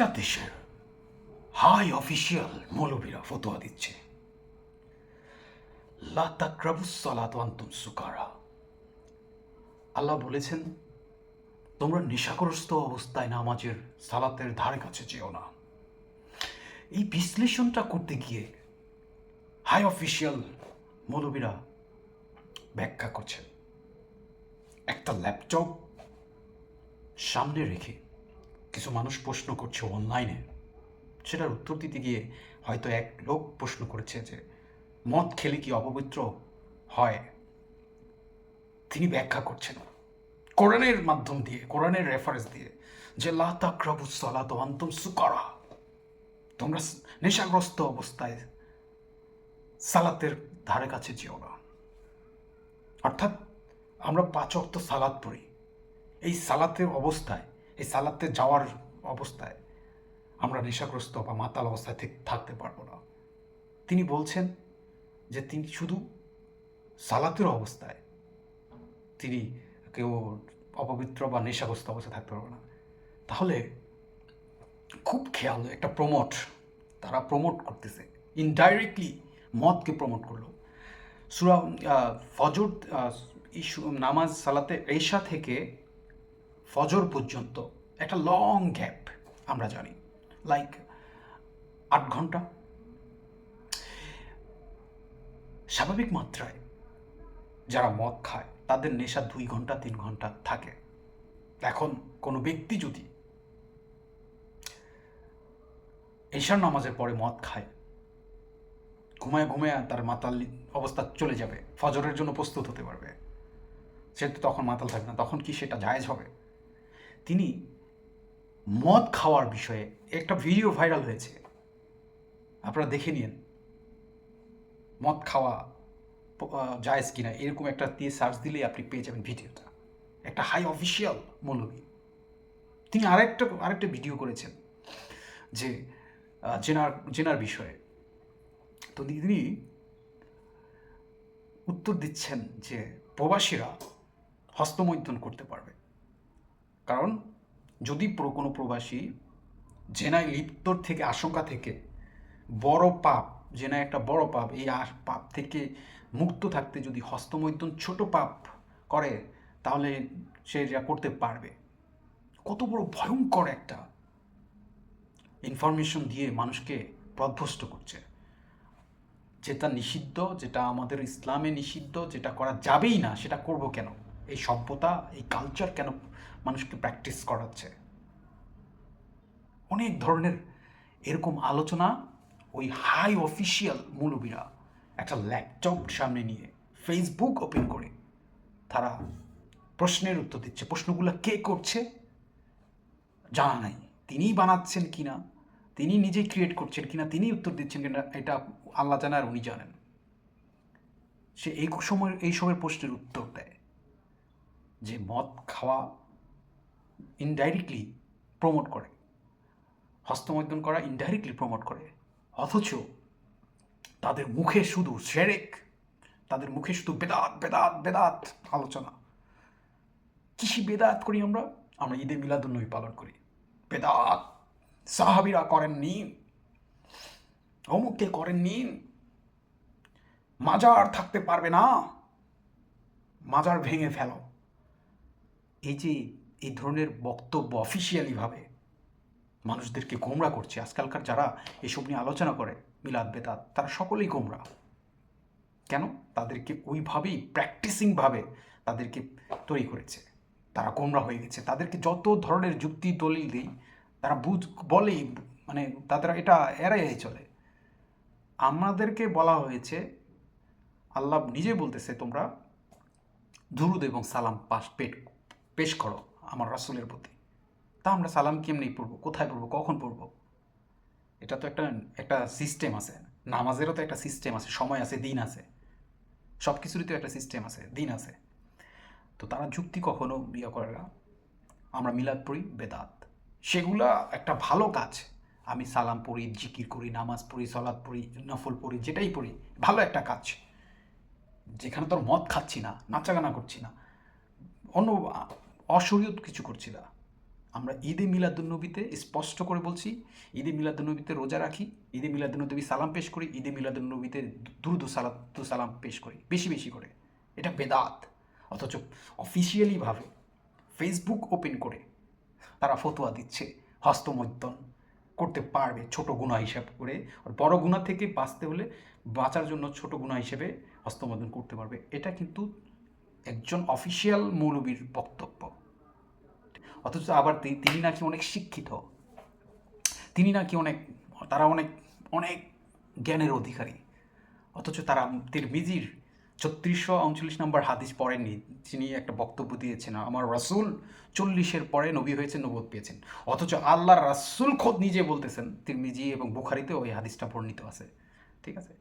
একটা দেশের high official মৌলবীরা ফতোয়া দিচ্ছে। সুকারা। আল্লাহ বলেছেন, তোমরা নেশাগ্রস্ত অবস্থায় নামাজের সালাতের ধারে কাছে যেও না। এই বিশ্লেষণটা করতে গিয়ে হাই অফিসিয়াল মৌলবীরা ব্যাখ্যা করছেন। একটা ল্যাপটপ সামনে রেখে কিছু মানুষ প্রশ্ন করছে অনলাইনে সেটার উত্তর দিতে গিয়ে হয়তো এক লোক প্রশ্ন করেছে যে, মদ খেলে কি অপবিত্র হয়? তিনি ব্যাখ্যা করছেন। কোরআনের মাধ্যম দিয়ে, কোরআনের রেফারেন্স দিয়ে যে, লা তাকরাবু সালাত ওয়া আনতুম তোমরা নেশাগ্রস্ত অবস্থায় সালাতের ধারে কাছে যেও না। অর্থাৎ আমরা পাঁচ অক্ত সালাদ পড়ি। এই সালাতের অবস্থায় এই সালাতে যাওয়ার অবস্থায় আমরা নেশাগ্রস্ত বা মাতাল অবস্থায় থেকে থাকতে পারব না। তিনি বলছেন যে তিনি শুধু সালাতের অবস্থায় তিনি কেউ অপবিত্র বা নেশাগ্রস্ত অবস্থায় থাকতে পারবে না। তাহলে খুব খেয়াল, একটা প্রমোট, তারা প্রমোট করতেছে। ইনডাইরেক্টলি মদকে প্রমোট করল। সুরা ফজর নামাজ, সালাতে এশা থেকে ফজর পর্যন্ত একটা লং গ্যাপ আমরা জানি। লাইক আট ঘণ্টা। স্বাভাবিক মাত্রায় যারা মদ খায়, তাদের নেশা দুই ঘণ্টা, তিন ঘণ্টা থাকে। এখন কোনো ব্যক্তি যদি এশার নামাজের পরে মদ খায়, ঘুমায় ঘুমায় তার মাতাল অবস্থা চলে যাবে, ফজরের জন্য প্রস্তুত হতে পারবে। সে তো তখন মাতাল থাকবে না, তখন কি সেটা জায়েজ হবে? তিনি মদ খাওয়ার বিষয়ে একটা ভিডিও ভাইরাল হয়েছে। আপনারা দেখে নিন। মদ খাওয়া জায়েজ কিনা, এরকম একটা দিয়ে সার্চ দিলেই আপনি পেয়ে যাবেন ভিডিওটা। একটা হাই অফিসিয়াল মৌলবী। তিনি আরেকটা আরেকটা ভিডিও করেছেন যে জেনার জেনার বিষয়ে। তো তিনি উত্তর দিচ্ছেন যে প্রবাসীরা হস্তমৈথুন করতে পারবে। কারণ যদি কোনো প্রবাসী জেনায় লিপ্তর থেকে, আশঙ্কা থেকে বড় পাপ জেনা একটা বড় পাপ, এই পাপ থেকে মুক্ত থাকতে যদি হস্তমৈথুন ছোট পাপ করে, তাহলে সে যা করতে পারবে। কত বড় ভয়ঙ্কর একটা ইনফরমেশন দিয়ে মানুষকে প্রধ্বস্ত করছে। যেটা নিষিদ্ধ, যেটা আমাদের ইসলামে নিষিদ্ধ, যেটা করা যাবেই না, সেটা করব কেন? এই সভ্যতা, এই কালচার কেন মানুষকে প্র্যাকটিস করাচ্ছে। অনেক ধরনের এরকম আলোচনা ওই হাই অফিসিয়াল মৌলবীরা একটা ল্যাপটপ সামনে নিয়ে ফেসবুক ওপেন করে। তারা প্রশ্নের উত্তর দিচ্ছে। প্রশ্নগুলো কে করছে? জানা নাই। তিনিই বানাচ্ছেন কিনা? তিনি নিজেই ক্রিয়েট করছেন কিনা? তিনি উত্তর দিচ্ছেন কিনা? এটা আল্লাহ জানে আর উনি জানেন। সে এই সময় এই সময়ের প্রশ্নের উত্তর দেয়। যে মদ খাওয়া ইনডাইরেক্টলি প্রমোট করে। হস্তমৈথুন করা ইনডাইরেক্টলি প্রমোট করে। অথচ তাদের মুখে শুধু সেরেক তাদের মুখে শুধু বেদাত বেদাত বেদাত আলোচনা। কিসি বেদাত করি আমরা? আমরা ঈদে মিলাদুন্নবী পালন করি। বেদাত সাহাবিরা করেননি, অমুককে করেননি, মাজার থাকতে পারবে না, মাজার ভেঙে ফেলো। এই যে এই ধরনের বক্তব্য অফিসিয়ালিভাবে মানুষদেরকে গোমরা করছে। আজকালকার যারা এসব নিয়ে আলোচনা করে, মিলাদ বেদাত, তারা সকলেই গোমরা। কেন? তাদেরকে ওইভাবেই প্র্যাকটিসিংভাবে তাদেরকে তৈরি করেছে। তারা গোমরা হয়ে গেছে। তাদেরকে যত ধরনের যুক্তি, দলিল দিই, তারা বুঝ, বলেই মানে তাদের এটা এড়াই চলে। আমাদেরকে বলা হয়েছে, আল্লাহ নিজে বলতেছে তোমরা, দুরুদ এবং সালাম পাশ পেট পেশ করো। আমার রাসূলের প্রতি। তা আমরা সালাম কেমনি পড়ব? কোথায় পড়ব? কখন পড়ব? এটা তো একটা একটা সিস্টেম আছে। নামাজেরও তো একটা সিস্টেম আছে, সময় আছে, দিন আছে। সব কিছুরই তো একটা সিস্টেম আছে, দিন আছে। তো তারা যুক্তি কখনো ইয়ে করে না। আমরা মিলাদ পড়ি, বেদাত। সেগুলা একটা ভালো কাজ। আমি সালাম পড়ি, জিকির করি, নামাজ পড়ি সলাদ পড়ি, নফল পড়ি, যেটাই পড়ি, ভালো একটা কাজ। যেখানে তোর মদ খাচ্ছি না, নাচাগানা করছি না। অন্য অশরীয়ত কিছু করছি না। আমরা ঈদে মিলাদুন্নবীতে স্পষ্ট করে বলছি, ঈদে মিলাদুন্নবীতে রোজা রাখি, ঈদে মিলাদুন্নবী সালাম পেশ করি, ঈদে মিলাদুন্নবীতে দুরুদু সালাতু সালাম পেশ করি, বেশি বেশি করে। এটা বেদাত। অথচ অফিসিয়ালিভাবে ফেসবুক ওপেন করে তারা ফতোয়া দিচ্ছে, হস্তমৈথন করতে পারবে ছোট গুণা হিসাব করে। আর বড় গুণা থেকে বাঁচতে হলে বাঁচার জন্য ছোট গুণা হিসেবে হস্তমৈথন করতে পারবে। এটা কিন্তু একজন অফিসিয়াল মৌলবীর বক্তব্য। অথচ আবার তিনি নাকি অনেক শিক্ষিত। তিনি নাকি অনেক, তারা অনেক অনেক জ্ঞানের অধিকারী। অথচ তারা তিরমিজির ছত্রিশশো উনচল্লিশ নম্বর হাদিস পড়েননি, যিনি একটা বক্তব্য দিয়েছেন, আমার রাসূল চল্লিশের পরে নবী হয়েছেন নবদ পেয়েছেন। অথচ আল্লাহর রাসূল খোদ নিজে বলতেছেন, তিরমিজি এবং বুখারিতে ওই হাদিসটা বর্ণিত আছে। ঠিক আছে?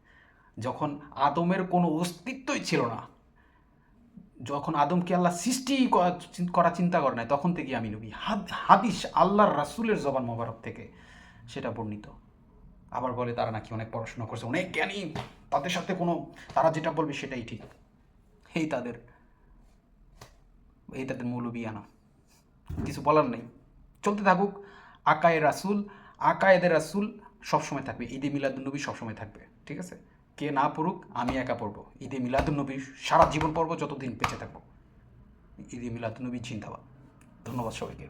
যখন আদমের কোনো অস্তিত্বই ছিল না যখন আদমকে আল্লাহ সৃষ্টি করা- চিন্তা করে নাই, তখন থেকে আমি নবী। হাদ- হাদিস আল্লাহর রাসূলের জবান মোবারক থেকে সেটা বর্ণিত। আবার বলে তারা নাকি অনেক পড়াশোনা করছে, অনেক জ্ঞানী, তাদের সাথে কোনো তারা যেটা বলবে সেটাই ঠিক। এই তাদের এই তাদের মৌলবিয়ানা। কিছু বলার নেই। চলতে থাকুক, আকায়ে রাসুল আকায়েদের রাসুল সবসময় থাকবে। ঈদে মিলাদুন্নবী সবসময় থাকবে। ঠিক আছে? কে না পড়ুক, আমি একা পড়ব। ঈদে মিলাদুলনবী সারা জীবন পড়ব, যতদিন বেঁচে থাকব। ঈদে মিলাদুলনবী চিন্তাবাদ ধন্যবাদ সবাইকে।